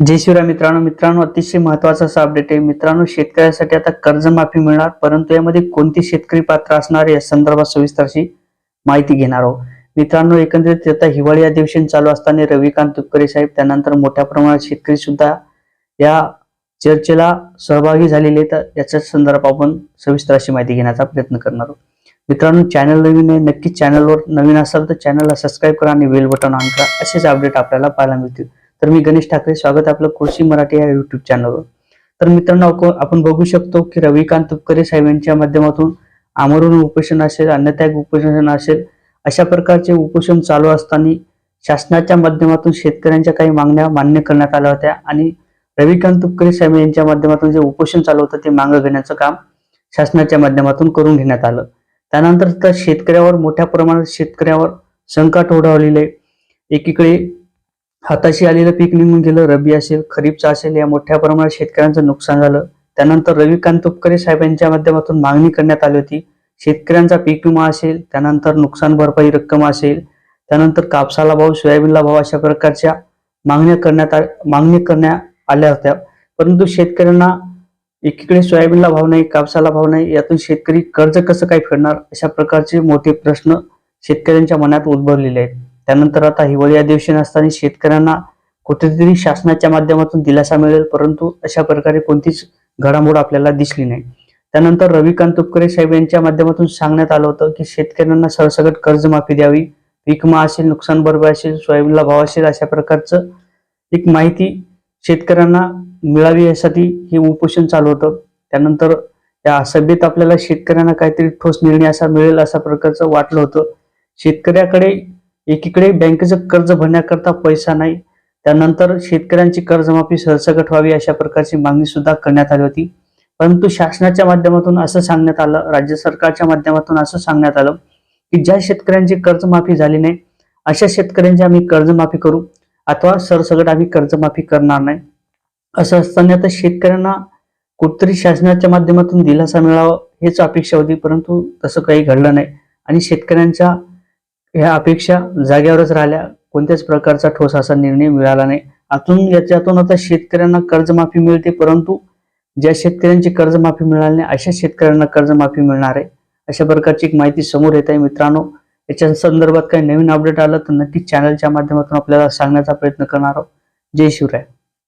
जय शिवराय मित्रांनो. मित्रांनो अतिशय महत्त्वाचा असा अपडेट आहे. मित्रांनो शेतकऱ्यासाठी आता कर्जमाफी मिळणार परंतु यामध्ये कोणते शेतकरी पात्र असणार या संदर्भात सविस्तरशी माहिती घेणार आहोत. मित्रांनो एकंदरीत आता हिवाळी अधिवेशन चालू असताना रविकांत तुपकरे साहेब त्यानंतर मोठ्या प्रमाणात शेतकरी सुद्धा या चर्चेला सहभागी झालेले तर याच्या संदर्भात आपण सविस्तर अशी माहिती घेण्याचा प्रयत्न करणार आहोत. मित्रांनो चॅनल नवीन आहे नक्कीच चॅनलवर नवीन असाल तर चॅनलला सबस्क्राईब करा आणि बेल बटन ऑन करा. असेच अपडेट आपल्याला पाहायला मिळतील. तर मी गणेश ठाकरे स्वागत आपलं कृषी मराठी या युट्यूब चॅनलवर तर मित्रांनो आपण- बघू शकतो की रविकांत तुपकरे साहेब यांच्या माध्यमातून आमरण उपोषण असेल अन्नत्याग उपोषण असेल अशा प्रकारचे उपोषण चालू असताना शासनाच्या माध्यमातून शेतकऱ्यांच्या काही मागण्या मान्य करण्यात आल्या होत्या आणि रविकांत तुपकरे साहेब यांच्या माध्यमातून जे उपोषण चालू होतं ते मागं घेण्याचं काम शासनाच्या माध्यमातून करून घेण्यात आलं. त्यानंतर तर शेतकऱ्यावर मोठ्या प्रमाणात शेतकऱ्यावर संकट ओढावलेले एकीकडे हाताशी आलेलं पीक निघून गेलं रबी असेल खरीपचं असेल या मोठ्या प्रमाणात शेतकऱ्यांचं नुकसान झालं. त्यानंतर रविकांत तुपकरे साहेबांच्या माध्यमातून मागणी करण्यात आली होती. शेतकऱ्यांचा पीक विमा असेल त्यानंतर नुकसान भरपाई रक्कम असेल त्यानंतर कापसाला भाव सोयाबीनला भाव अशा प्रकारच्या मागण्या करण्यात मागणी करण्यात आल्या होत्या. परंतु शेतकऱ्यांना एकीकडे सोयाबीनला भाव नाही कापसाला भाव नाही यातून शेतकरी कर्ज कसं काय फेडणार अशा प्रकारचे मोठे प्रश्न शेतकऱ्यांच्या मनात उद्भवलेले आहेत. त्यानंतर आता हिवाळी अधिवेशन असताना शेतकऱ्यांना कुठेतरी शासनाच्या माध्यमातून दिलासा मिळेल परंतु अशा प्रकारे कोणतीच घडामोड आपल्याला दिसली नाही. त्यानंतर रविकांत तुपकरे साहेब यांच्या माध्यमातून सांगण्यात आलं होतं की शेतकऱ्यांना सरसकट कर्जमाफी द्यावी विकमा असेल नुकसान भरपाई असेल सोयाबीनला भाव असेल अशा प्रकारचं एक माहिती शेतकऱ्यांना मिळावी यासाठी हे उपोषण चालू होतं. त्यानंतर या सभेत आपल्याला शेतकऱ्यांना काहीतरी ठोस निर्णय असा मिळेल अशा प्रकारचं वाटलं होतं. शेतकऱ्याकडे एकीकडे बँकेचं कर्ज भरण्याकरता पैसा नाही त्यानंतर शेतकऱ्यांची कर्जमाफी सरसकट व्हावी अशा प्रकारची मागणी सुद्धा करण्यात आली होती. परंतु शासनाच्या माध्यमातून असं सांगण्यात आलं राज्य सरकारच्या माध्यमातून असं सांगण्यात आलं की ज्या शेतकऱ्यांची कर्जमाफी झाली नाही अशा शेतकऱ्यांची आम्ही कर्जमाफी करू अथवा सरसगट आम्ही कर्जमाफी करणार नाही. असं असताना तर शेतकऱ्यांना कुठतरी शासनाच्या माध्यमातून दिलासा मिळावा हेच अपेक्षा होती परंतु तसं काही घडलं नाही आणि शेतकऱ्यांच्या ह्या अपेक्षा जाग्यावरच राहिल्या. कोणत्याच प्रकारचा ठोस असा निर्णय मिळाला नाही. आतून याच्यातून आता शेतकऱ्यांना कर्जमाफी मिळते परंतु ज्या शेतकऱ्यांची कर्जमाफी मिळाली नाही अशा शेतकऱ्यांना कर्जमाफी मिळणार आहे. अशा प्रकारची एक माहिती समोर येत आहे मित्रांनो. याच्या संदर्भात काही नवीन अपडेट आलं तर नक्कीच चॅनलच्या माध्यमातून आपल्याला सांगण्याचा प्रयत्न करणार आहोत. जय शिवराय.